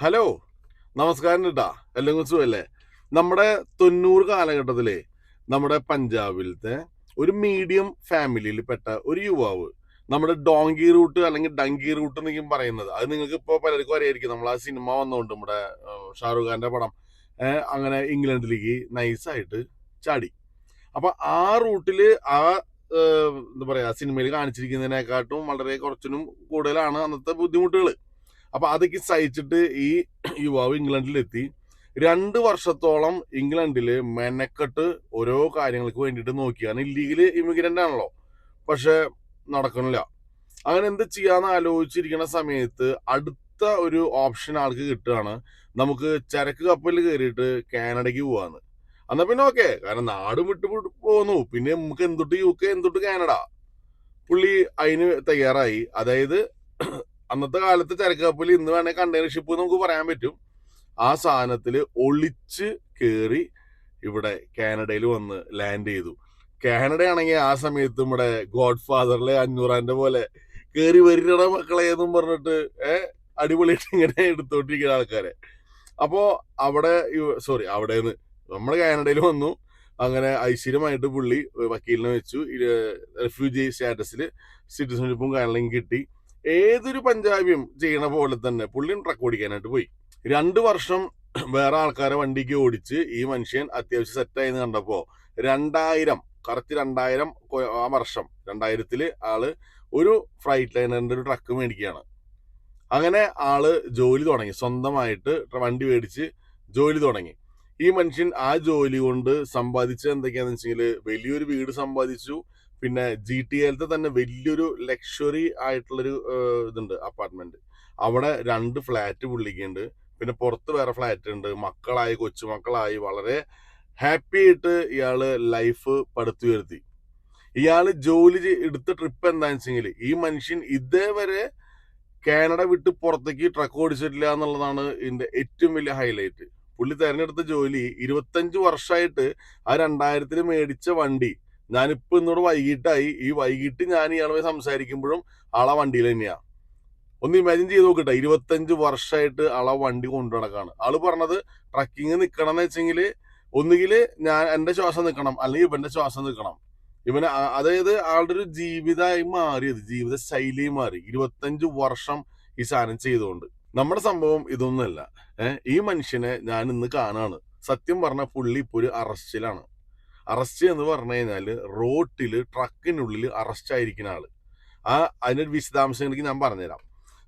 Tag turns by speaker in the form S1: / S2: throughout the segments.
S1: Hello നമസ്കാരം കേട്ടാ എല്ലാം സുഖല്ലേ? നമ്മുടെ തൊണ്ണൂറ് കാലഘട്ടത്തിലെ നമ്മുടെ പഞ്ചാബിലത്തെ ഒരു മീഡിയം ഫാമിലിയിൽ പെട്ട ഒരു യുവാവ് നമ്മുടെ ഡോങ്കി റൂട്ട് അല്ലെങ്കിൽ ഡങ്കി റൂട്ട് എന്നൊക്കെയും പറയുന്നത്. അത് നിങ്ങൾക്ക് ഇപ്പോൾ പലർക്കും അറിയായിരിക്കും. നമ്മൾ ആ സിനിമ വന്നുകൊണ്ട് നമ്മുടെ ഷാറുഖ് ഖാന്റെ പടം. അങ്ങനെ ഇംഗ്ലണ്ടിലേക്ക് നൈസായിട്ട് ചാടി. അപ്പൊ ആ റൂട്ടിൽ ആ എന്താ പറയാ സിനിമയിൽ കാണിച്ചിരിക്കുന്നതിനെക്കാട്ടും വളരെ കുറച്ചിനും കൂടുതലാണ് അന്നത്തെ ബുദ്ധിമുട്ടുകൾ അപ്പൊ അതൊക്കെ സഹിച്ചിട്ട് ഈ യുവാവ് ഇംഗ്ലണ്ടിലെത്തി. രണ്ട് വർഷത്തോളം ഇംഗ്ലണ്ടിൽ മെനക്കെട്ട് ഓരോ കാര്യങ്ങൾക്ക് വേണ്ടിയിട്ട് നോക്കിയാണ് ഇല്ലീഗൽ ഇമിഗ്രന്റ് ആണല്ലോ. പക്ഷെ നടക്കണില്ല. അങ്ങനെ എന്ത് ചെയ്യാന്ന് ആലോചിച്ചിരിക്കുന്ന സമയത്ത് അടുത്ത ഒരു ഓപ്ഷൻ ആൾക്ക് കിട്ടുകയാണ് നമുക്ക് ചരക്ക് കപ്പലിൽ കയറിയിട്ട് കാനഡയ്ക്ക് പോവാന്ന്. എന്നാ പിന്നെ ഓക്കെ കാരണം നാട് വിട്ടു പോന്നു. പിന്നെ നമുക്ക് എന്തൊട്ട് യു കെ എന്തൊട്ട് കാനഡ? പുള്ളി അതിന് തയ്യാറായി. അതായത് അന്നത്തെ കാലത്ത് ചരക്ക് കപ്പൽ ഇന്ന് വേണേൽ കണ്ടെയ്നർ ഷിപ്പ് നമുക്ക് പറയാൻ പറ്റും. ആ സാധനത്തിൽ ഒളിച്ച് കയറി ഇവിടെ കാനഡയിൽ വന്ന് ലാൻഡ് ചെയ്തു. കാനഡ ആണെങ്കിൽ ആ സമയത്ത് നമ്മുടെ ഗോഡ് ഫാദറിലെ അഞ്ഞൂറാന്റെ പോലെ കയറി വരികട മക്കളെ എന്നും പറഞ്ഞിട്ട് ഏഹ് അടിപൊളിയായിട്ട് ഇങ്ങനെ എടുത്തോണ്ടിരിക്കുന്ന ആൾക്കാരെ. അപ്പോ അവിടെ സോറി അവിടെ നിന്ന് നമ്മൾ കാനഡയിൽ വന്നു. അങ്ങനെ ഐശ്വര്യമായിട്ട് പുള്ളി വക്കീലിനെ വെച്ചു. റെഫ്യൂജി സ്റ്റാറ്റസിൽ സിറ്റിസൺഷിപ്പും കാനഡയും കിട്ടി. ഏതൊരു പഞ്ചാബിയും ചെയ്യണ പോലെ തന്നെ പുള്ളിയും ട്രക്ക് ഓടിക്കാനായിട്ട് പോയി. രണ്ട് വർഷം വേറെ ആൾക്കാരെ വണ്ടിക്ക് ഓടിച്ച് ഈ മനുഷ്യൻ അത്യാവശ്യം സെറ്റായെന്ന് കണ്ടപ്പോ രണ്ടായിരം കറക്റ്റ് രണ്ടായിരം ആ വർഷം രണ്ടായിരത്തിൽ ആൾ ഒരു ഫ്ലൈറ്റ് ലൈനറിന്റെ ഒരു ട്രക്ക് മേടിക്കുകയാണ്. അങ്ങനെ ആൾ ജോലി തുടങ്ങി സ്വന്തമായിട്ട് വണ്ടി മേടിച്ച് ജോലി തുടങ്ങി. ഈ മനുഷ്യൻ ആ ജോലി കൊണ്ട് സമ്പാദിച്ചത് എന്തൊക്കെയാണെന്ന് വെച്ചാൽ വലിയൊരു വീട് സമ്പാദിച്ചു. പിന്നെ ജി ടി എയിലത്തെ തന്നെ വലിയൊരു ലക്ഷറി ആയിട്ടുള്ളൊരു ഇതുണ്ട് അപ്പാർട്ട്മെന്റ് അവിടെ രണ്ട് ഫ്ലാറ്റ് പുള്ളിക്കുണ്ട്. പിന്നെ പുറത്ത് വേറെ ഫ്ലാറ്റ് ഉണ്ട് മക്കളായി കൊച്ചുമക്കളായി. വളരെ ഹാപ്പി ആയിട്ട് ഇയാൾ ലൈഫ് പടുത്തുയർത്തി. ഇയാൾ ജോലി എടുത്ത ട്രിപ്പ് എന്താണെന്ന് വെച്ചെങ്കിൽ ഈ മനുഷ്യൻ ഇതേവരെ കാനഡ വിട്ട് പുറത്തേക്ക് ട്രക്ക് ഓടിച്ചിട്ടില്ല എന്നുള്ളതാണ് ഇതിന്റെ ഏറ്റവും വലിയ ഹൈലൈറ്റ് പുള്ളി തെരഞ്ഞെടുത്ത ജോലി ഇരുപത്തഞ്ച് വർഷമായിട്ട് ആ രണ്ടായിരത്തിൽ മേടിച്ച വണ്ടി ഞാനിപ്പോ ഇന്നോട് വൈകിട്ടായി. ഈ വൈകിട്ട് ഞാൻ ഇയാളുമായി സംസാരിക്കുമ്പോഴും ആളെ വണ്ടിയിൽ തന്നെയാ. ഒന്ന് ഇമാജിൻ ചെയ്ത് നോക്കട്ടെ. ഇരുപത്തഞ്ച് വർഷമായിട്ട് ആളെ വണ്ടി കൊണ്ടു നടക്കാണ് ആൾ പറഞ്ഞത് ട്രക്കിങ് നിക്കണം എന്ന് വെച്ചെങ്കിൽ ഒന്നുകിൽ ഞാൻ എന്റെ ശ്വാസം നിൽക്കണം അല്ലെങ്കിൽ ഇവന്റെ ശ്വാസം നിൽക്കണം. ഇവന് അതായത് ആളുടെ ഒരു ജീവിതമായി മാറിയത് ജീവിത ശൈലി മാറി. ഇരുപത്തഞ്ച് വർഷം ഈ സാധനം ചെയ്തുകൊണ്ട് നമ്മുടെ സംഭവം ഇതൊന്നുമല്ല. ഈ മനുഷ്യനെ ഞാൻ ഇന്ന് കാണാണ്. സത്യം പറഞ്ഞ പുള്ളി ഇപ്പൊ ഒരു അറസ്റ്റിലാണ്. അറസ്റ്റ് എന്ന് പറഞ്ഞു കഴിഞ്ഞാൽ റോട്ടിൽ ട്രക്കിനുള്ളിൽ അറസ്റ്റ് ആയിരിക്കുന്ന ആൾ. ആ അതിനൊരു വിശദാംശങ്ങൾക്ക് ഞാൻ പറഞ്ഞുതരാം.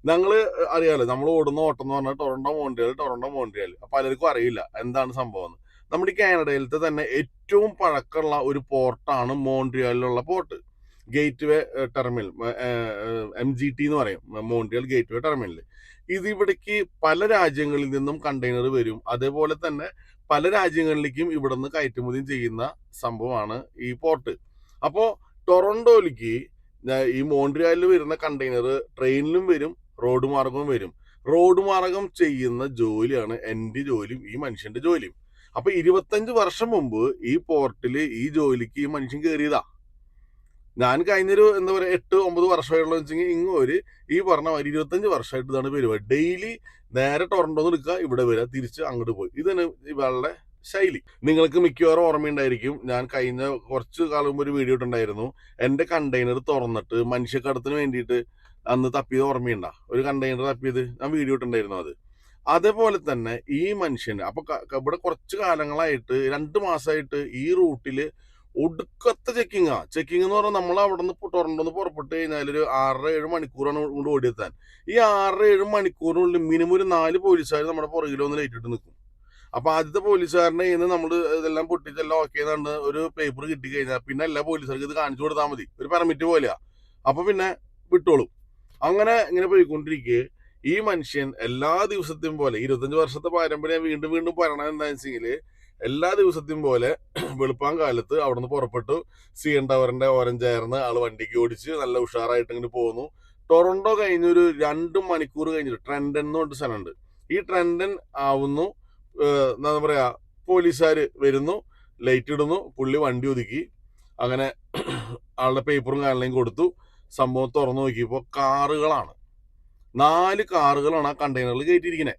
S1: ഞങ്ങൾ അറിയാലോ നമ്മൾ ഓടുന്ന ഓട്ടം എന്ന് പറഞ്ഞാൽ ടൊറണ്ടോ മോണ്ടിയാൽ ടൊറണ്ടോ മോണ്ടിയാൽ പലർക്കും അറിയില്ല എന്താണ് സംഭവം എന്ന് നമ്മുടെ കാനഡയിലത്തെ തന്നെ ഏറ്റവും പഴക്കമുള്ള ഒരു പോർട്ടാണ് മോൺട്രിയലിലുള്ള port. Gate way terminal M G T എന്ന് പറയും. മോൺട്രിയൽ ഗേറ്റ് വേ ടെർമിനൽ ഇത് ഇവിടേക്ക് പല രാജ്യങ്ങളിൽ നിന്നും കണ്ടെയ്നർ വരും. അതേപോലെ തന്നെ പല രാജ്യങ്ങളിലേക്കും ഇവിടുന്ന് കയറ്റുമതി ചെയ്യുന്ന സംഭവമാണ് ഈ പോർട്ട്. അപ്പോൾ ടൊറന്റോയിലേക്ക് ഈ മോൺട്രിയാലിൽ വരുന്ന കണ്ടെയ്നർ ട്രെയിനിലും വരും റോഡ് മാർഗവും വരും. റോഡ് മാർഗം ചെയ്യുന്ന ജോലിയാണ് എന്റെ ജോലിയും ഈ മനുഷ്യന്റെ ജോലിയും. അപ്പൊ ഇരുപത്തഞ്ച് വർഷം മുമ്പ് ഈ പോർട്ടിൽ ഈ ജോലിക്ക് ഈ മനുഷ്യൻ കയറിയതാ. ഞാൻ കഴിഞ്ഞൊരു എന്താ പറയുക എട്ട് ഒമ്പത് വർഷമായിട്ടുള്ള വെച്ചെങ്കിൽ ഇങ്ങ് ഒരു ഈ പറഞ്ഞ മാതിരി ഇരുപത്തഞ്ച് വർഷമായിട്ട് ഇതാണ് പരിപാടി. ഡെയിലി നേരെ ടൊറന്റോന്ന് എടുക്കുക ഇവിടെ വരിക തിരിച്ച് അങ്ങോട്ട് പോയി. ഇതാണ് ഇവളുടെ ശൈലി. നിങ്ങൾക്ക് മിക്കവാറും ഓർമ്മയുണ്ടായിരിക്കും ഞാൻ കഴിഞ്ഞ കുറച്ച് കാലം മുമ്പ് ഒരു വീഡിയോ ഇട്ടുണ്ടായിരുന്നു എന്റെ കണ്ടെയ്നർ തുറന്നിട്ട് മനുഷ്യക്കടത്തിന് വേണ്ടിയിട്ട് അന്ന് തപ്പിയത് ഓർമ്മയുണ്ടാ? ഒരു കണ്ടെയ്നർ തപ്പിയത് ഞാൻ വീഡിയോ ഇട്ടുണ്ടായിരുന്നു അത്. അതേപോലെ തന്നെ ഈ മനുഷ്യന് അപ്പൊ ഇവിടെ കുറച്ച് കാലങ്ങളായിട്ട് രണ്ട് മാസമായിട്ട് ഈ റൂട്ടിൽ ഒടുക്കത്തെ ചെക്കിങ്ങാ ചെക്കിംഗ് എന്ന് പറഞ്ഞാൽ നമ്മൾ അവിടെ നിന്ന് ടൊറന്റോന്ന് പുറപ്പെട്ട് കഴിഞ്ഞാൽ ഒരു ആറര ഏഴ് മണിക്കൂറാണ് ഇങ്ങോട്ട് ഓടിയെത്താൻ. ഈ ആറര ഏഴ് മണിക്കൂറിനുള്ളിൽ മിനിമം ഒരു നാല് പോലീസുകാർ നമ്മുടെ പുറകിൽ ഒന്ന് ലൈറ്റിട്ട് നിൽക്കും അപ്പൊ ആദ്യത്തെ പോലീസുകാരനെ ഇന്ന് നമ്മൾ ഇതെല്ലാം പൊട്ടിച്ചെല്ലാം ഓക്കെ എന്നാണ് ഒരു പേപ്പർ കിട്ടി കഴിഞ്ഞാൽ പിന്നെ എല്ലാ പോലീസുകാർക്ക് ഇത് കാണിച്ചു കൊടുത്താൽ മതി. ഒരു പെർമിറ്റ് പോലെയാ. അപ്പൊ പിന്നെ വിട്ടോളും. അങ്ങനെ ഇങ്ങനെ പോയിക്കൊണ്ടിരിക്കെ. ഈ മനുഷ്യൻ എല്ലാ ദിവസത്തെയും പോലെ ഇരുപത്തഞ്ച് വർഷത്തെ പാരമ്പര്യം വീണ്ടും വീണ്ടും പറയണത് എന്താണെന്ന് വെച്ചെങ്കിൽ എല്ലാ ദിവസത്തെയും പോലെ വെളുപ്പാൻ കാലത്ത് അവിടുന്ന് പുറപ്പെട്ടു. സി എൻ ടവറിന്റെ ഓരം ചേർന്ന് ആൾ വണ്ടിക്ക് ഓടിച്ച് നല്ല ഉഷാറായിട്ട് ഇങ്ങനെ പോകുന്നു ടൊറന്റോ കഴിഞ്ഞൊരു രണ്ട് മണിക്കൂർ കഴിഞ്ഞിട്ട് ട്രെൻഡൻ എന്ന് പറഞ്ഞ സ്ഥലമുണ്ട്. ഈ ട്രെൻഡൻ ആവുന്നു. എന്താ പറയാ പോലീസുകാർ വരുന്നു. ലൈറ്റ് ഇടുന്നു. പുള്ളി വണ്ടി ഒതുക്കി. അങ്ങനെ ആളുടെ പേപ്പറും കാര്യങ്ങളും കൊടുത്തു. സംഭവം തുറന്നു നോക്കിയപ്പോൾ കാറുകളാണ്. നാല് കാറുകളാണ് ആ കണ്ടെയ്നറിൽ കയറ്റിയിരിക്കുന്നത്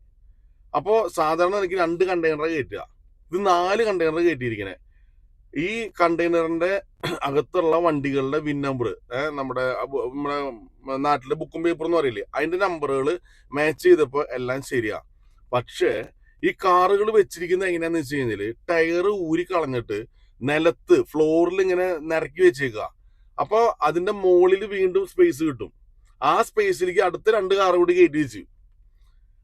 S1: അപ്പോൾ സാധാരണ എനിക്ക് രണ്ട് കണ്ടെയ്നറാണ് കയറ്റുക ഇത് നാല് കണ്ടെയ്നർ കയറ്റിയിരിക്കണേ ഈ കണ്ടെയ്നറിന്റെ അകത്തുള്ള വണ്ടികളുടെ വിൻ നമ്പർ നമ്മുടെ നമ്മുടെ നാട്ടിലെ ബുക്കും പേപ്പർ എന്ന് പറയില്ലേ അതിന്റെ നമ്പറുകൾ മാച്ച് ചെയ്തപ്പോൾ എല്ലാം ശരിയാ. പക്ഷേ ഈ കാറുകൾ വെച്ചിരിക്കുന്നത് എങ്ങനെയാന്ന് വെച്ച് കഴിഞ്ഞാൽ ടയർ ഊരി കളഞ്ഞിട്ട് നിലത്ത് ഫ്ലോറിൽ ഇങ്ങനെ നിരക്കി വെച്ചേക്കുക അപ്പൊ അതിന്റെ മുകളിൽ വീണ്ടും സ്പേസ് കിട്ടും. ആ സ്പേസിലേക്ക് അടുത്ത രണ്ട് കാർ കൂടി കയറ്റി വെച്ചു.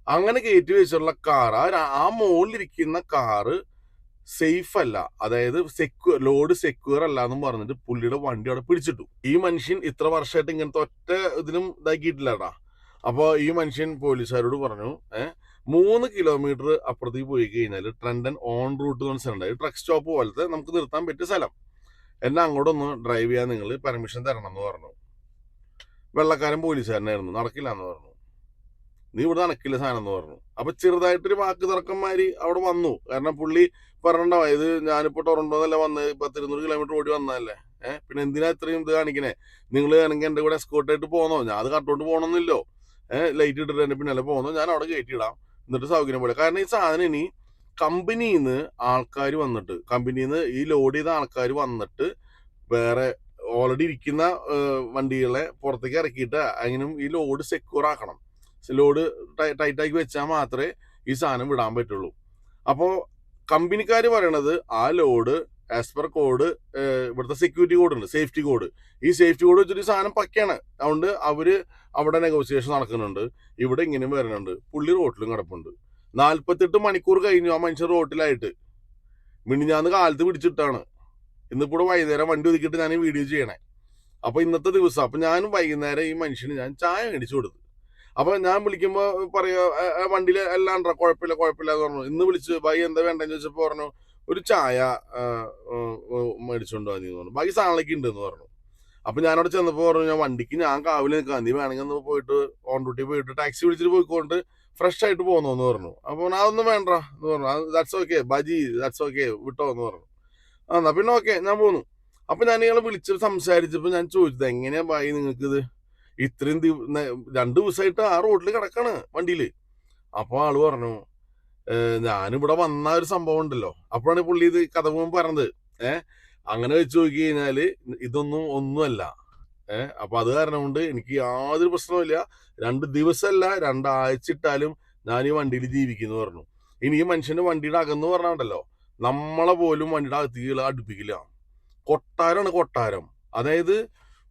S1: അങ്ങനെ കയറ്റി വെച്ചുള്ള കാർ ആ മുകളിലിരിക്കുന്ന കാറ് സേഫ് അല്ല അതായത് സെക്യൂർ ലോഡ് സെക്യൂർ അല്ല എന്നും പറഞ്ഞിട്ട് പുള്ളിയുടെ വണ്ടി അവിടെ പിടിച്ചിട്ടു. ഈ മനുഷ്യൻ ഇത്ര വർഷമായിട്ട് ഇങ്ങനത്തെ ഒറ്റ ഇതിലും ഇതാക്കിയിട്ടില്ലടാ. അപ്പോൾ ഈ മനുഷ്യൻ പോലീസുകാരോട് പറഞ്ഞു ഏഹ് മൂന്ന് കിലോമീറ്റർ അപ്പുറത്തേക്ക് പോയി കഴിഞ്ഞാൽ ട്രെൻഡൻ ഓൺ റൂട്ട് എന്ന് സ്ഥലമുണ്ട് ട്രക്ക് സ്റ്റോപ്പ് പോലത്തെ നമുക്ക് നിർത്താൻ പറ്റിയ സ്ഥലം. എന്നെ അങ്ങോട്ടൊന്ന് ഡ്രൈവ് ചെയ്യാൻ നിങ്ങൾ പെർമിഷൻ തരണം എന്ന് പറഞ്ഞു. വെള്ളക്കാരൻ പോലീസുകാരനായിരുന്നു. നടക്കില്ല എന്ന് പറഞ്ഞു. നീ ഇവിടെ നടക്കില്ല സാധനം എന്ന് പറഞ്ഞു. അപ്പൊ ചെറുതായിട്ടൊരു വാക്ക് തർക്കന്മാര് അവിടെ വന്നു. കാരണം പുള്ളി പറഞ്ഞോ ഇത് ഞാനിപ്പോ ടൊറന്റോന്നല്ല വന്ന്. ഇപ്പൊ ഇരുന്നൂറ് കിലോമീറ്റർ ഓടി വന്നതല്ലേ? ഏഹ് പിന്നെ എന്തിനാ ഇത്രയും ഇത് കാണിക്കണേ? നിങ്ങൾ ആണെങ്കിൽ എന്റെ കൂടെ എസ്കോട്ടായിട്ട് പോന്നോ? ഞാൻ അത് കട്ടോട്ട് പോകണമെന്നില്ലോ ഏഹ് ലൈറ്റ് ഇട്ടിട്ട് എന്റെ പിന്നാലെ പോകുന്നു ഞാൻ അവിടെ കയറ്റിയിടാം എന്നിട്ട് സൗകര്യം പോലെ. കാരണം ഈ സാധനം ഇനി കമ്പനിയിൽ നിന്ന് ആൾക്കാർ വന്നിട്ട് കമ്പനിയിൽ നിന്ന് ഈ ലോഡ് ചെയ്ത ആൾക്കാർ വന്നിട്ട് വേറെ ഓൾറെഡി ഇരിക്കുന്ന വണ്ടികളെ പുറത്തേക്ക് ഇറക്കിയിട്ട് അങ്ങനെ ഈ ലോഡ് സെക്യൂർ ആക്കണം. ലോഡ് ടൈറ്റ് ആക്കി വെച്ചാൽ മാത്രമേ ഈ സാധനം വിടാൻ പറ്റുള്ളൂ. അപ്പോൾ കമ്പനിക്കാർ പറയണത് ആ ലോഡ് ആസ് പെർ കോഡ് ഇവിടുത്തെ സെക്യൂരിറ്റി കോഡ് ഉണ്ട് സേഫ്റ്റി കോഡ് ഈ സേഫ്റ്റി കോഡ് വെച്ചൊരു സാധനം പക്കയാണ്. അതുകൊണ്ട് അവർ അവിടെ നെഗോസിയേഷൻ നടക്കുന്നുണ്ട്. ഇവിടെ ഇങ്ങനെ വരുന്നുണ്ട് പുള്ളി റോട്ടിലും കിടപ്പുണ്ട്. നാൽപ്പത്തെട്ട് മണിക്കൂർ കഴിഞ്ഞു ആ മനുഷ്യൻ റോട്ടിലായിട്ട്. മിനിഞ്ഞാന്ന് കാലത്ത് പിടിച്ചിട്ടാണ്. ഇന്നിപ്പോൾ വൈകുന്നേരം വണ്ടി ഒതുക്കിയിട്ട് ഞാൻ വീഡിയോ ചെയ്യണേ. അപ്പൊ ഇന്നത്തെ ദിവസം അപ്പൊ ഞാൻ വൈകുന്നേരം ഈ മനുഷ്യന് ഞാൻ ചായ മേടിച്ചു കൊടുത്തു. അപ്പൊ ഞാൻ വിളിക്കുമ്പോ പറയാ വണ്ടിയിൽ എല്ലാം ഉണ്ടോ? കുഴപ്പമില്ല കുഴപ്പമില്ല എന്ന് പറഞ്ഞു. ഇന്ന് വിളിച്ചു ബായി എന്താ വേണ്ടെന്ന് ചോദിച്ചപ്പോ പറഞ്ഞു ഒരു ചായ മേടിച്ചോണ്ട് വന്നി പറഞ്ഞു. ബാക്കി സാധനങ്ങളൊക്കെ ഉണ്ടെന്ന് പറഞ്ഞു. അപ്പൊ ഞാനവിടെ ചെന്നപ്പോ പറഞ്ഞു ഞാൻ വണ്ടിക്ക് ഞാൻ കാവിലെ നിൽക്കാം. നീ വേണമെങ്കിൽ ഒന്ന് പോയിട്ട് ഓൺ ഡ്യൂട്ടി പോയിട്ട് ടാക്സി വിളിച്ചിട്ട് പോയിക്കൊണ്ട് ഫ്രഷ് ആയിട്ട് പോകുന്നു പറഞ്ഞു. അപ്പൊ ഞാൻ അതൊന്നും വേണ്ട എന്ന് പറഞ്ഞു. ദാറ്റ്സ് ഓക്കെ ബജി ദാറ്റ്സ് ഓക്കെ വിട്ടോ എന്ന് പറഞ്ഞു. ആ എന്നാ പിന്നെ ഓക്കെ ഞാൻ പോന്നു. അപ്പൊ ഞാൻ ഇയാളെ വിളിച്ച് സംസാരിച്ചപ്പോ ഞാൻ ചോദിച്ചത് എങ്ങനെയാ ബായി നിങ്ങൾക്ക് ഇത് ഇത്രയും രണ്ടു ദിവസമായിട്ട് ആ റോഡിൽ കിടക്കാണ് വണ്ടിയിൽ അപ്പോൾ ആൾ പറഞ്ഞു "ഏഹ്, ഞാനിവിടെ വന്ന ഒരു സംഭവം ഉണ്ടല്ലോ. അപ്പോഴാണ് പുള്ളി ഇത് കഥ പോകുമ്പോൾ പറഞ്ഞത്. ഏഹ് അങ്ങനെ വെച്ച് നോക്കി കഴിഞ്ഞാൽ ഇതൊന്നും ഒന്നുമല്ല. ഏഹ് അപ്പൊ അത് കാരണം കൊണ്ട് എനിക്ക് യാതൊരു പ്രശ്നവുമില്ല. രണ്ട് ദിവസമല്ല രണ്ടാഴ്ച ഇട്ടാലും ഞാൻ ഈ വണ്ടിയിൽ ജീവിക്കുന്നു പറഞ്ഞു. ഇനി ഈ മനുഷ്യന്റെ വണ്ടിയുടെ അകന്ന് പറഞ്ഞാണ്ടല്ലോ. നമ്മളെ പോലും വണ്ടിയുടെ അകത്തേക്ക് അടുപ്പിക്കില്ല. കൊട്ടാരമാണ് കൊട്ടാരം. അതായത്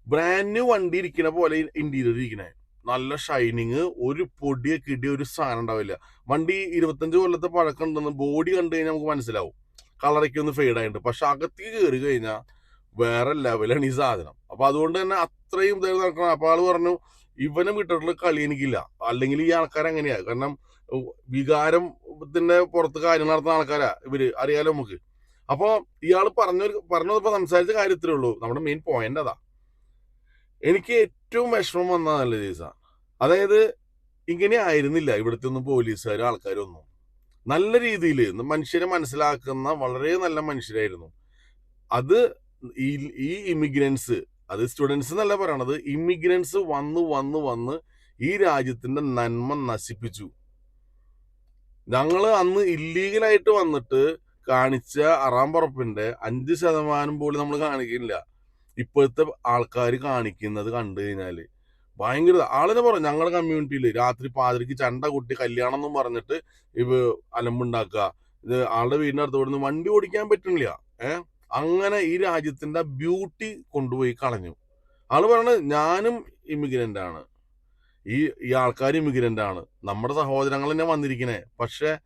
S1: ബ്രാൻഡ് ന്യൂ വണ്ടി ഇരിക്കുന്ന പോലെ ഇന്റീരിയർ ഇരിക്കണേ. നല്ല ഷൈനിങ് ഒരു പൊടിയെ കിടിയ ഒരു സാധനം ഉണ്ടാവില്ല. വണ്ടി ഇരുപത്തഞ്ച് കൊല്ലത്തെ പഴക്കം ഉണ്ടെന്ന് ബോഡി കണ്ടു കഴിഞ്ഞാൽ നമുക്ക് മനസ്സിലാവും. കളറൊക്കെ ഒന്ന് ഫെയ്ഡ് ആയിട്ടുണ്ട്. പക്ഷെ അകത്തേക്ക് കയറി കഴിഞ്ഞാൽ വേറെ ലെവലാണ് ഈ സാധനം. അപ്പൊ അതുകൊണ്ട് തന്നെ അത്രയും ഇതായി നടക്കണം. അപ്പൊ ആൾ പറഞ്ഞു ഇവനെ വിട്ടിട്ടുള്ള കളി എനിക്കില്ല. അല്ലെങ്കിൽ ഈ ആൾക്കാർ എങ്ങനെയാ കാരണം വികാരം വികാരത്തിന്റെ പുറത്ത് കാര്യങ്ങൾ നടത്തുന്ന ആൾക്കാരാ ഇവർ. അറിയാലോ നമുക്ക്? അപ്പൊ ഇയാൾ പറഞ്ഞ പറഞ്ഞപ്പോ സംസാരിച്ച കാര്യത്തിലേ ഉള്ളൂ. നമ്മുടെ മെയിൻ പോയിന്റ് അതാ. എനിക്ക് ഏറ്റവും വിഷമം വന്ന നല്ല ജീസ അതായത് ഇങ്ങനെ ആയിരുന്നില്ല ഇവിടുത്തെ ഒന്നും പോലീസുകാരും ആൾക്കാരും ഒന്നും നല്ല രീതിയിൽ മനുഷ്യരെ മനസ്സിലാക്കുന്ന വളരെ നല്ല മനുഷ്യരായിരുന്നു. അത് ഈ ഈ ഇമിഗ്രൻസ് അത് സ്റ്റുഡൻസ് എന്നല്ല പറയണത് ഇമിഗ്രൻസ് വന്ന് വന്ന് വന്ന് ഈ രാജ്യത്തിന്റെ നന്മ നശിപ്പിച്ചു. ഞങ്ങൾ അന്ന് ഇല്ലീഗലായിട്ട് വന്നിട്ട് കാണിച്ച അറാമ്പറപ്പിന്റെ അഞ്ച് ശതമാനം പോലും നമ്മൾ കാണിക്കില്ല ഇപ്പോഴത്തെ ആൾക്കാർ കാണിക്കുന്നത് കണ്ടു കഴിഞ്ഞാൽ ഭയങ്കര ആളെന്നെ പറഞ്ഞു ഞങ്ങളുടെ കമ്മ്യൂണിറ്റിയിൽ രാത്രി പാതിരിക്ക് ചണ്ട കുട്ടി കല്യാണം എന്നും പറഞ്ഞിട്ട് ഇവ അലമ്പുണ്ടാക്കുക. ഇത് ആളുടെ വീടിന്റെ അടുത്ത് നിന്ന് വണ്ടി ഓടിക്കാൻ പറ്റുന്നില്ല ഏഹ് അങ്ങനെ ഈ രാജ്യത്തിന്റെ ബ്യൂട്ടി കൊണ്ടുപോയി കളഞ്ഞു. ആൾ പറയണത് ഞാനും ഇമിഗ്രന്റ് ആണ്. ഈ ഈ ആൾക്കാർ ഇമിഗ്രന്റ് ആണ്. നമ്മുടെ സഹോദരങ്ങൾ തന്നെ വന്നിരിക്കണേ. പക്ഷെ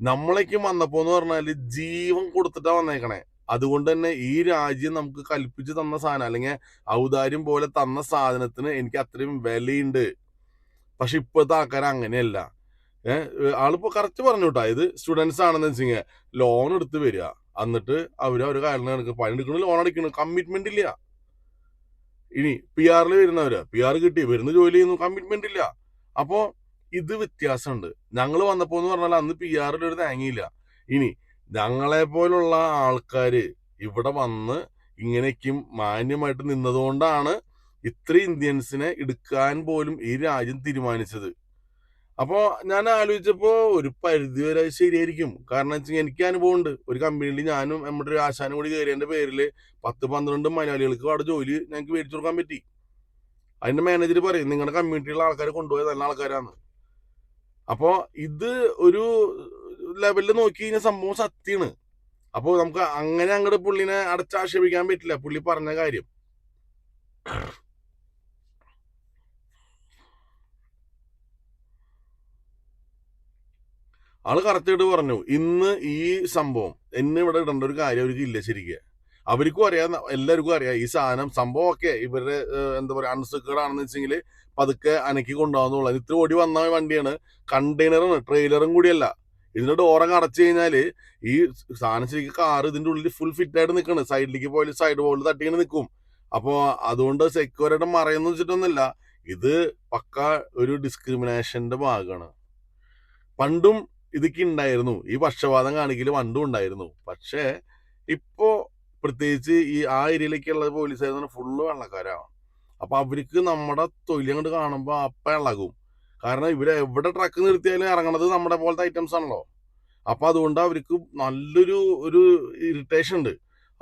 S1: നമ്മളേക്കും വന്നപ്പോ എന്ന് പറഞ്ഞാൽ ജീവൻ കൊടുത്തിട്ടാ വന്നേക്കണേ. അതുകൊണ്ട് തന്നെ ഈ രാജ്യം നമുക്ക് കൽപ്പിച്ചു തന്ന സാധനം അല്ലെങ്കിൽ ഔദാര്യം പോലെ തന്ന സാധനത്തിന് എനിക്ക് അത്രയും വിലയുണ്ട്. പക്ഷെ ഇപ്പോഴത്തെ ആൾക്കാർ അങ്ങനെയല്ല. ഏഹ് ആളിപ്പോ കറക്റ്റ് പറഞ്ഞു കേട്ടോ ഇത് സ്റ്റുഡൻസ് ആണെന്ന് വെച്ചിങ്ങ ലോൺ എടുത്ത് വരിക. എന്നിട്ട് അവർ അവർ കാരണം എടുക്കും പണി എടുക്കണ ലോൺ അടിക്കണം കമ്മിറ്റ്മെന്റ് ഇല്ല. ഇനി പി ആറിൽ വരുന്നവര് പി ആർ കിട്ടി. വരുന്ന ജോലി ചെയ്യുന്നു. കമ്മിറ്റ്മെന്റ് ഇല്ല. അപ്പോ ഇത് വ്യത്യാസമുണ്ട്. ഞങ്ങൾ വന്നപ്പോ എന്ന് പറഞ്ഞാൽ അന്ന് പി ആറിൽ ഒരു തേങ്ങയില്ല. ഇനി ഞങ്ങളെ പോലുള്ള ആൾക്കാർ ഇവിടെ വന്ന് ഇങ്ങനെയൊക്കെയും മാന്യമായിട്ട് നിന്നതുകൊണ്ടാണ് ഇത്ര ഇന്ത്യൻസിനെ എടുക്കാൻ പോലും ഈ രാജ്യം തീരുമാനിച്ചത്. അപ്പോൾ ഞാൻ ആലോചിച്ചപ്പോൾ ഒരു പരിധി വരെ ശരിയായിരിക്കും. കാരണം വെച്ചാൽ എനിക്ക് അനുഭവം ഉണ്ട് ഒരു കമ്പനിയിൽ ഞാനും നമ്മുടെ ഒരു ആശാനും കൂടി കയറിയതിന്റെ പേരിൽ പത്ത് പന്ത്രണ്ട് മലയാളികൾക്ക് അവിടെ ജോലി ഞങ്ങൾക്ക് മേടിച്ചു കൊടുക്കാൻ പറ്റി. അതിന്റെ മാനേജർ പറയും നിങ്ങളുടെ കമ്മ്യൂണിറ്റിയിലുള്ള ആൾക്കാരെ കൊണ്ടുപോയത് നല്ല ആൾക്കാരാണ് അപ്പോൾ ഇത് ഒരു ലെവലിൽ നോക്കി കഴിഞ്ഞാൽ സംഭവം സത്യമാണ് അപ്പൊ നമുക്ക് അങ്ങനെ അങ്ങോട്ട് പുള്ളിനെ അടച്ചാക്ഷേപിക്കാൻ പറ്റില്ല. പുള്ളി പറഞ്ഞ കാര്യം. ആൾ കറക്റ്റായിട്ട് പറഞ്ഞു. ഇന്ന് ഈ സംഭവം എന്നെ ഇവിടെ ഇടേണ്ട ഒരു കാര്യം അവർക്ക് ഇല്ല ശരിക്കും. അവർക്കും അറിയാം എല്ലാവർക്കും അറിയാം. ഈ സാധനം സംഭവം ഒക്കെ ഇവരുടെ എന്താ പറയാ അൺസെക്യൂർഡ് ആണെന്ന് വെച്ചെങ്കിൽ പതുക്കെ അനക്കി കൊണ്ടുപോകാന്നുള്ളത് ഇത്ര ഓടി വന്ന വണ്ടിയാണ്. കണ്ടെയ്നറാണ്. ട്രെയിലറും കൂടിയല്ല. ഇതിന്റെ ഡോറൊക്കെ അടച്ചു കഴിഞ്ഞാൽ ഈ സാധനം ശരിക്കും കാർ ഇതിന്റെ ഉള്ളിൽ ഫുൾ ഫിറ്റ് ആയിട്ട് നിൽക്കണ് സൈഡിലേക്ക് പോയാൽ സൈഡ് ബോളിൽ തട്ടിങ്ങനെ നിൽക്കും അപ്പോ അതുകൊണ്ട് സെക്യൂരിറ്റി മറയെന്ന് വെച്ചിട്ടൊന്നുമില്ല. ഇത് പക്ക ഒരു ഡിസ്ക്രിമിനേഷന്റെ ഭാഗമാണ് പണ്ടും ഇതൊക്കെ ഉണ്ടായിരുന്നു ഈ പക്ഷപാതം കാണിക്കൽ പണ്ടും ഉണ്ടായിരുന്നു. പക്ഷേ ഇപ്പോ പ്രത്യേകിച്ച് ഈ ആ ഏരിയയിലേക്കുള്ള ആയിരുന്നു ഫുള്ള് വെള്ളക്കാരാണ് അപ്പൊ അവർക്ക് നമ്മുടെ തൊഴിൽ കാണുമ്പോൾ അപ്പ ഇളകും. കാരണം ഇവിടെ എവിടെ ട്രക്ക് നിർത്തിയാലും ഇറങ്ങണത് നമ്മുടെ പോലത്തെ ഐറ്റംസ് ആണല്ലോ. അപ്പോൾ അതുകൊണ്ട് അവർക്ക് നല്ലൊരു ഒരു ഇറിറ്റേഷൻ ഉണ്ട്.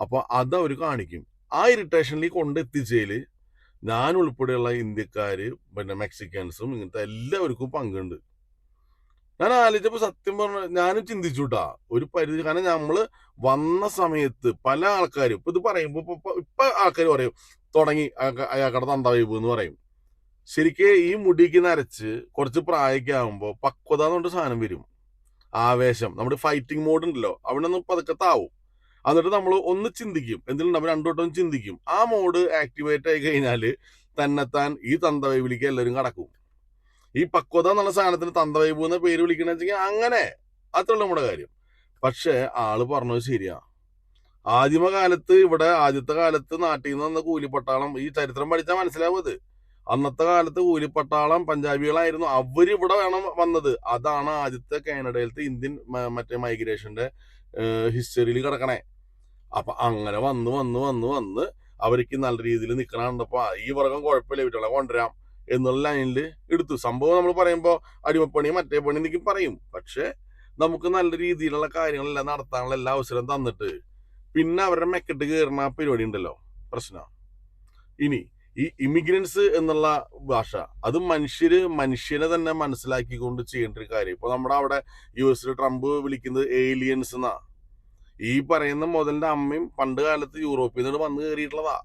S1: അപ്പോൾ അത് അവർ കാണിക്കും. ആ ഇറിറ്റേഷനിൽ കൊണ്ടെത്തിച്ചതിൽ ഞാൻ ഉൾപ്പെടെയുള്ള ഇന്ത്യക്കാർ പിന്നെ മെക്സിക്കൻസും ഇങ്ങനത്തെ എല്ലാവർക്കും പങ്കുണ്ട്. ഞാൻ ആലോചിച്ചപ്പോൾ സത്യം പറഞ്ഞ ഞാനും ചിന്തിച്ചുട്ടാ. ഒരു പരിധി കാരണം നമ്മൾ വന്ന സമയത്ത് പല ആൾക്കാരും ഇപ്പം ഇത് പറയുമ്പോൾ ഇപ്പം ഇപ്പം ആൾക്കാർ പറയും തുടങ്ങി അയാൾക്ക- അയാൾക്കടെ തന്തവൈബ് എന്ന് പറയും. ശരിക്ക് ഈ മുടിക്ക് നരച്ച് കുറച്ച് പ്രായമൊക്കെ ആകുമ്പോൾ പക്വത എന്ന് പറഞ്ഞ സാധനം വരും. ആവേശം. നമ്മുടെ ഫൈറ്റിംഗ് മോഡ് ഉണ്ടല്ലോ. അവിടെ നിന്ന് പതുക്കെ എന്നിട്ട് നമ്മൾ ഒന്ന് ചിന്തിക്കും. എന്തെങ്കിലും നമ്മൾ രണ്ടു വട്ടം ചിന്തിക്കും. ആ മോഡ് ആക്ടിവേറ്റ് ആയി കഴിഞ്ഞാൽ തന്നെത്താൻ ഈ തന്തവൈബിലേക്ക് എല്ലാവരും കടക്കും. ഈ പക്വത എന്നുള്ള സാധനത്തിന് തന്തവൈബ് എന്ന പേര് വിളിക്കണെന്ന് വെച്ചാൽ അങ്ങനെ അത്രയുള്ള നമ്മുടെ കാര്യം. പക്ഷെ ആൾ പറഞ്ഞത് ശരിയാ. ആദിമകാലത്ത് ഇവിടെ ആദ്യത്തെ കാലത്ത് നാട്ടിൽ നിന്ന് വന്ന കൂലിപ്പട്ടാളം ഈ ചരിത്രം പഠിച്ചാൽ മനസ്സിലാവും അന്നത്തെ കാലത്ത് കൂലിപ്പട്ടാളം പഞ്ചാബികളായിരുന്നു. അവർ ഇവിടെ വേണം വന്നത്. അതാണ് ആദ്യത്തെ കാനഡയിലത്തെ ഇന്ത്യൻ മറ്റേ മൈഗ്രേഷന്റെ ഹിസ്റ്ററിയിൽ കിടക്കണേ. അപ്പൊ അങ്ങനെ വന്ന് വന്ന് വന്ന് വന്ന് അവർക്ക് നല്ല രീതിയിൽ നിൽക്കണ കണ്ടപ്പോ ഈ വർഗം കുഴപ്പമില്ല വീട്ടുകളെ കൊണ്ടുവരാം എന്നുള്ള ലൈനിൽ എടുത്തു. സംഭവം നമ്മൾ പറയുമ്പോൾ അടിമപ്പണി മറ്റേ പണി എന്നൊക്കെ പറയും. പക്ഷെ നമുക്ക് നല്ല രീതിയിലുള്ള കാര്യങ്ങളെല്ലാം നടത്താനുള്ള എല്ലാ അവസരം തന്നിട്ട് പിന്നെ അവരുടെ മെക്കെട്ട് കയറുന്ന പരിപാടി ഉണ്ടല്ലോ. പ്രശ്നം. ഇനി ഈ ഇമിഗ്രൻസ് എന്നുള്ള ഭാഷ അത് മനുഷ്യര് മനുഷ്യനെ തന്നെ മനസ്സിലാക്കിക്കൊണ്ട് ചെയ്യേണ്ട ഒരു കാര്യം. ഇപ്പൊ നമ്മുടെ അവിടെ യു എസിൽ ട്രംപ് വിളിക്കുന്നത് ഏലിയൻസ് എന്നാ ഈ പറയുന്ന മുതലിന്റെ അമ്മയും പണ്ട് കാലത്ത് യൂറോപ്പിൽ നിന്ന് വന്ന് കയറിയിട്ടുള്ളതാ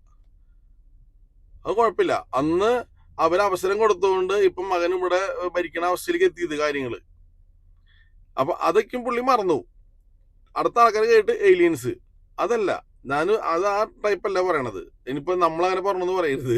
S1: അത് കുഴപ്പമില്ല. അന്ന് അവർ അവസരം കൊടുത്തുകൊണ്ട് ഇപ്പം മകൻ ഇവിടെ ഭരിക്കണ അവസ്ഥയിലേക്ക് എത്തിയത് കാര്യങ്ങൾ. അപ്പൊ അതൊക്കെയും പുള്ളി മറന്നു. അടുത്ത ആൾക്കാർ കേട്ട് ഏലിയൻസ് അതല്ല ഞാൻ അത് ആ ടൈപ്പ് അല്ല പറയണത്. ഇനിയിപ്പോ നമ്മളങ്ങനെ പറഞ്ഞെന്ന് പറയരുത്.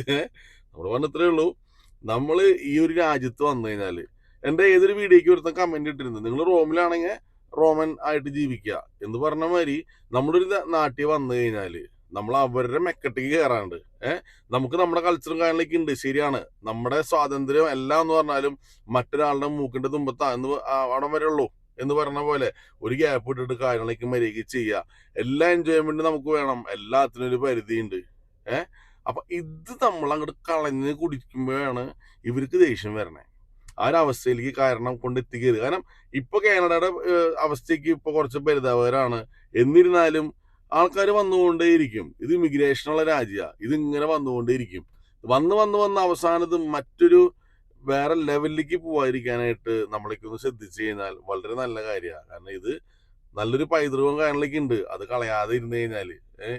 S1: നമ്മൾ പറഞ്ഞത്രേ ഉള്ളൂ. നമ്മൾ ഈ ഒരു രാജ്യത്ത് വന്നു കഴിഞ്ഞാൽ എന്റെ ഏതൊരു വീഡിയോക്ക് ഒരുത്തം കമന്റ് ഇട്ടിരുന്നത് നിങ്ങൾ റോമിലാണെങ്കിൽ റോമൻ ആയിട്ട് ജീവിക്കുക എന്ന് പറഞ്ഞ മാതിരി നമ്മളൊരു നാട്ടിൽ വന്നു കഴിഞ്ഞാൽ നമ്മൾ അവരുടെ മെക്കട്ടേക്ക് കയറാണ്ട് ഏഹ് നമുക്ക് നമ്മുടെ കൾച്ചറും കാര്യങ്ങളൊക്കെ ഉണ്ട്. ശരിയാണ്. നമ്മുടെ സ്വാതന്ത്ര്യം എല്ലാം എന്ന് പറഞ്ഞാലും മറ്റൊരാളുടെ മൂക്കിന്റെ തുമ്പത്താ എന്ന് അവിടം വരെ ഉള്ളൂ. എന്ന് പറഞ്ഞ പോലെ ഒരു ഗ്യാപ്പ് ഇട്ടിട്ട് കാര്യങ്ങളൊക്കെ മര്യാദയ്ക്ക് ചെയ്യുക എല്ലാ എൻജോയ്മെന്റും നമുക്ക് വേണം. എല്ലാത്തിനും ഒരു പരിധിയുണ്ട്. ഏഹ് അപ്പൊ ഇത് നമ്മൾ അങ്ങോട്ട് കളഞ്ഞ് കുടിക്കുമ്പോഴാണ് ഇവർക്ക് ദേഷ്യം വരണേ. ആ ഒരു അവസ്ഥയിലേക്ക് കാരണം കൊണ്ട് എത്തിക്കരുത് കാരണം ഇപ്പൊ കാനഡയുടെ അവസ്ഥയ്ക്ക് ഇപ്പൊ കുറച്ച് പരിതാപകരാണ് എന്നിരുന്നാലും ആൾക്കാർ വന്നുകൊണ്ടേയിരിക്കും. ഇത് ഇമിഗ്രേഷനുള്ള രാജ്യമാണ് ഇത് ഇങ്ങനെ വന്നുകൊണ്ടേയിരിക്കും. വന്ന് വന്ന് വന്ന് അവസാനത്ത് മറ്റൊരു വേറെ ലെവലിലേക്ക് പോവാതിരിക്കാനായിട്ട് നമ്മളേക്ക് ഒന്ന് ശ്രദ്ധിച്ചു കഴിഞ്ഞാൽ വളരെ നല്ല കാര്യമാണ് കാരണം ഇത് നല്ലൊരു പൈതൃകവും കാര്യങ്ങളൊക്കെ ഉണ്ട്. അത് കളയാതെ ഇരുന്ന് കഴിഞ്ഞാൽ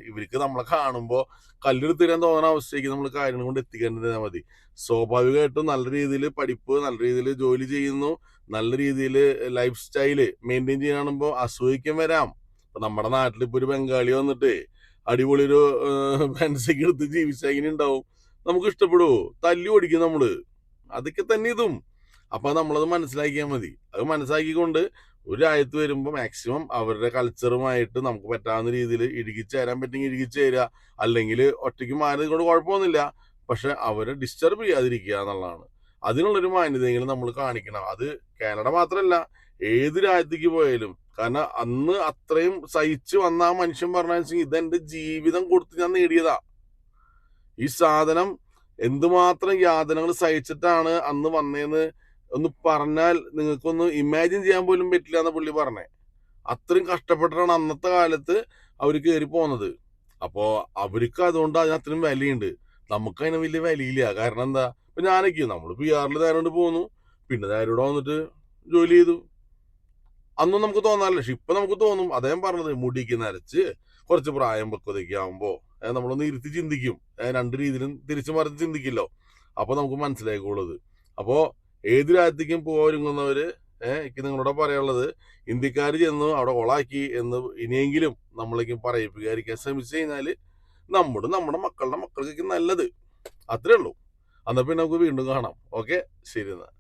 S1: ഇവർക്ക് നമ്മളെ കാണുമ്പോൾ കല്ലെടുത്ത് തരാൻ തോന്നുന്ന അവസ്ഥയ്ക്ക് നമ്മൾ കാര്യങ്ങൾ കൊണ്ട് എത്തിക്കേണ്ടത് മതി. സ്വാഭാവികമായിട്ടും നല്ല രീതിയിൽ പഠിപ്പ് നല്ല രീതിയിൽ ജോലി ചെയ്യുന്നു. നല്ല രീതിയിൽ ലൈഫ് സ്റ്റൈൽ മെയിന്റെയിൻ ചെയ്യാണുമ്പോൾ അസൂയിക്കും വരാം. ഇപ്പം നമ്മുടെ നാട്ടിൽ ഇപ്പോൾ ഒരു ബംഗാളി വന്നിട്ട് അടിപൊളി ഒരു പെൻസൊക്കെ എടുത്ത് ജീവിച്ചാൽ ഇങ്ങനെ ഉണ്ടാവും നമുക്ക് ഇഷ്ടപ്പെടുവോ? തല്ലി ഓടിക്കും നമ്മൾ. അതൊക്കെ തന്നെ ഇതും. അപ്പൊ നമ്മളത് മനസ്സിലാക്കിയാൽ മതി. അത് മനസ്സിലാക്കിക്കൊണ്ട് ഒരു രാജ്യത്ത് വരുമ്പോൾ മാക്സിമം അവരുടെ കൾച്ചറുമായിട്ട് നമുക്ക് പറ്റാവുന്ന രീതിയിൽ ഇഴുകിച്ചേരാൻ പറ്റുമെങ്കിൽ ഇഴുകിച്ചേരുക അല്ലെങ്കിൽ ഒറ്റയ്ക്ക് മാറിയത് കൊണ്ട് കുഴപ്പമൊന്നുമില്ല. പക്ഷെ അവരെ ഡിസ്റ്റർബ് ചെയ്യാതിരിക്കുക എന്നുള്ളതാണ്. അതിനുള്ളൊരു മാന്യതയെങ്കിലും നമ്മൾ കാണിക്കണം. അത് കാനഡ മാത്രമല്ല ഏത് രാജ്യത്തേക്ക് പോയാലും. കാരണം അന്ന് അത്രയും സഹിച്ചു വന്ന ആ മനുഷ്യൻ പറഞ്ഞു ഇതെന്റെ ജീവിതം കൊടുത്ത് ഞാൻ നേടിയതാ. ഈ സാധനം എന്തുമാത്രം യാതനകൾ സഹിച്ചിട്ടാണ് അന്ന് വന്നേന്ന് ഒന്ന് പറഞ്ഞാൽ നിങ്ങൾക്കൊന്ന് ഇമാജിൻ ചെയ്യാൻ പോലും പറ്റില്ല എന്ന് പുള്ളി പറഞ്ഞേ. അത്രയും കഷ്ടപ്പെട്ടിട്ടാണ് അന്നത്തെ കാലത്ത് അവർ കയറി പോകുന്നത് അപ്പോ അവർക്ക് അതുകൊണ്ട് അതിന് അത്രയും വിലയുണ്ട്. നമുക്ക് അതിന് വലിയ വിലയില്ല. കാരണം എന്താ? ഇപ്പൊ ഞാനൊക്കെ നമ്മൾ പി ആറിൽ നേരോണ്ട് പോന്നു. പിന്നെ നേരോടെ വന്നിട്ട് ജോലി ചെയ്തു. അന്നും നമുക്ക് തോന്നാറില്ല. പക്ഷെ ഇപ്പൊ നമുക്ക് തോന്നും. അദ്ദേഹം പറഞ്ഞത് മുടിക്ക് നരച്ച് കുറച്ച് പ്രായം പക്വതയ്ക്ക് ആകുമ്പോ ഏ, നമ്മളൊന്ന് ഇരുത്തി ചിന്തിക്കും. രണ്ട് രീതിയിലും തിരിച്ചു മറിച്ച് ചിന്തിക്കില്ലോ. അപ്പൊ നമുക്ക് മനസ്സിലായിക്കോളത്. അപ്പോ ഏത് രാജ്യത്തേക്കും പോകാനൊരുങ്ങുന്നവര് ഏഹ് നിങ്ങളോട് പറയാനുള്ളത് ഇന്ത്യക്കാർ ചെന്ന് അവിടെ കൊളാക്കി എന്ന് ഇനിയെങ്കിലും നമ്മളേക്കും പറയിപ്പിക്കാതിരിക്കാൻ ശ്രമിച്ചു കഴിഞ്ഞാൽ നമ്മുടെ നമ്മുടെ മക്കളുടെ മക്കൾക്കൊക്കെ നല്ലത്. അത്രേ ഉള്ളൂ. അന്നപ്പിന്നെ പിന്നെ നമുക്ക് വീണ്ടും കാണാം. ഓക്കെ? ശരി എന്നാ.